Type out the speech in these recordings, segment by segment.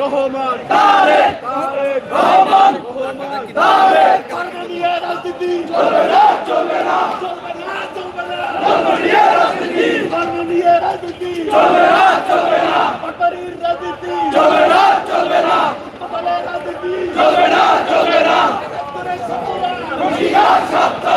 রহমান তারেক তারেক রহমান তারেক কারণে নিয়ে রাজনীতি চলবে না চলবে না চলবে না চলবে না কারণে নিয়ে রাজনীতি কারণে নিয়ে রাজনীতি চলবে না চলবে না পাটারির রাজনীতি চলবে না চলবে না পাটালের রাজনীতি চলবে না চলবে না করে সতরা রশিয়া সাতটা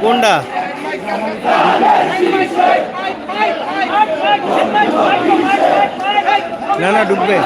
কোনটা? না না ডুববে